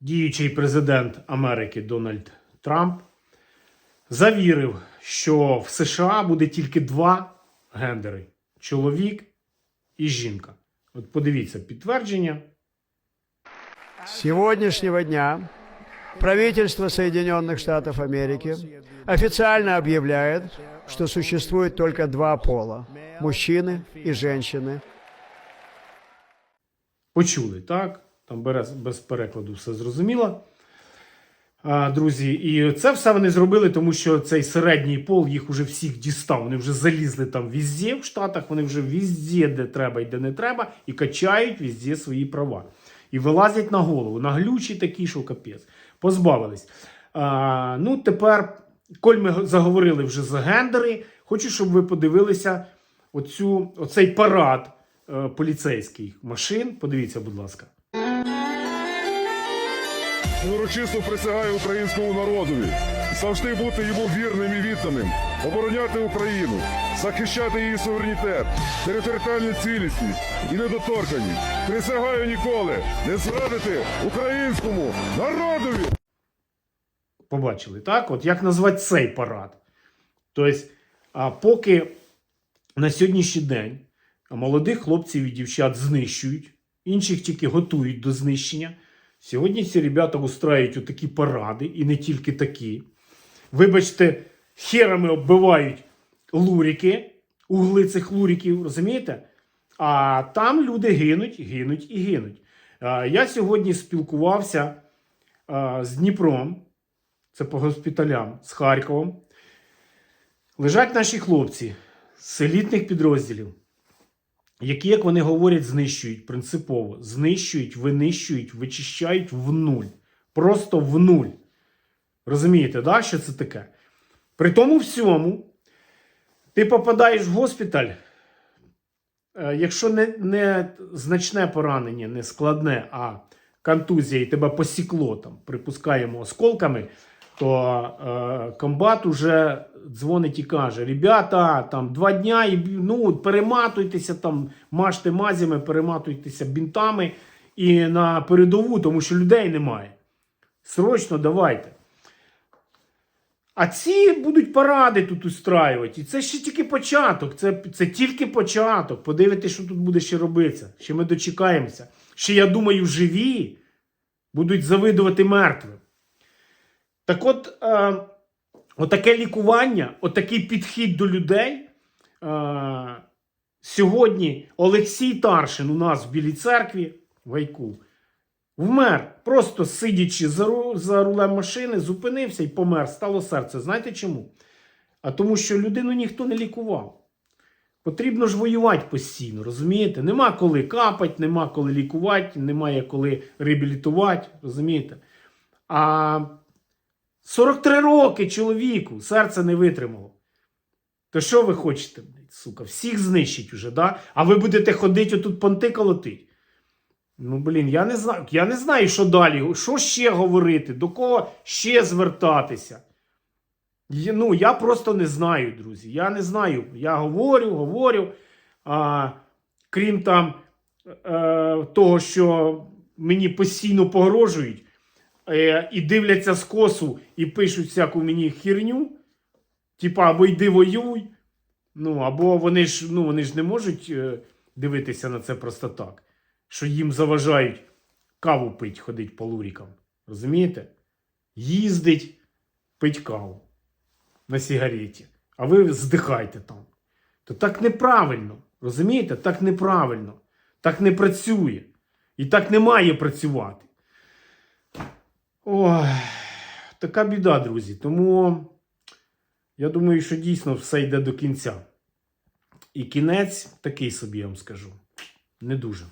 діючий президент Америки Дональд Трамп завірив, що в США буде тільки два гендери: чоловік і жінка. От подивіться підтвердження. С сегодняшнего дня правительство Соединенных Штатов Америки официально объявляет, что существует только два пола – мужчины и женщины. Почули, так? Там без, без перекладу все зрозуміло. А, друзі, і це все вони зробили, тому що цей середній пол їх уже всіх дістав. Вони вже залізли там візде в Штатах, вони вже візде, де треба і де не треба, і качають візде свої права. І вилазять на голову, наглючі такі, що капець. Позбавились. А, ну, тепер, коль ми заговорили вже за гендери, хочу, щоб ви подивилися оцю, оцей парад е, поліцейських машин. Подивіться, будь ласка. Урочисто присягаю українському народові завжди бути йому вірним і відданим, обороняти Україну, захищати її суверенітет, територіальну цілісність і недоторканність. Присягаю ніколи не зрадити українському народові. Побачили, так? От як назвати цей парад? Тобто, а поки на сьогоднішній день молодих хлопців і дівчат знищують, інших тільки готують до знищення. Сьогодні ці ребята устраюють отакі паради, і не тільки такі. Вибачте, херами оббивають лурики, угли цих луриків, розумієте? А там люди гинуть, гинуть і гинуть. Я сьогодні спілкувався з Дніпром, це по госпіталям, з Харковом. Лежать наші хлопці з елітних підрозділів, які, як вони говорять, знищують принципово, знищують, винищують, вичищають в нуль. Просто в нуль. Розумієте, да, що це таке? При тому всьому, ти попадаєш в госпіталь, е, якщо не, не значне поранення, не складне, а контузія і тебе посікло, там, припускаємо, осколками, то е, комбат уже дзвонить і каже: Ребята, там два дня і ну, перематуйтеся, там, мажте мазями, перематуйтеся бінтами і на передову, тому що людей немає. Срочно давайте. А ці будуть паради тут устраювати. І це ще тільки початок. Це, це тільки початок. Подивитися, що тут буде ще робитися. Ще ми дочекаємося. Ще, я думаю, живі будуть завидувати мертвим. Так от, е, отаке лікування, отакий підхід до людей. Е, сьогодні Олексій Таршин у нас в Білій церкві, в Гайку, вмер, просто сидячи за, ру- за рулем машини, зупинився і помер. Стало серце. Знаєте чому? А тому, що людину ніхто не лікував. Потрібно ж воювати постійно, розумієте? Нема коли капати, нема коли лікувати, немає коли реабілітувати, розумієте? А 43 роки чоловіку серце не витримало. То що ви хочете, сука? Всіх знищить уже, да? А ви будете ходити отут понти колотить. Ну, блін, я не знаю. Я не знаю, що далі. Що ще говорити, до кого ще звертатися. Ну, я просто не знаю, друзі. Я не знаю. Я говорю, говорю. А, крім там е, того, що мені постійно погрожують е, і дивляться з косу і пишуть всяку мені херню. Типа, або йди воюй. Ну, або вони ж, ну, вони ж не можуть е, дивитися на це просто так. Що їм заважають каву пить, ходить по лурікам. Розумієте? Їздить, пить каву на сигареті, а ви здихайте там. То так неправильно. Розумієте? Так неправильно. Так не працює. І так не має працювати. Ой, така біда, друзі. Тому я думаю, що дійсно все йде до кінця. І кінець такий собі, я вам скажу. Не дуже.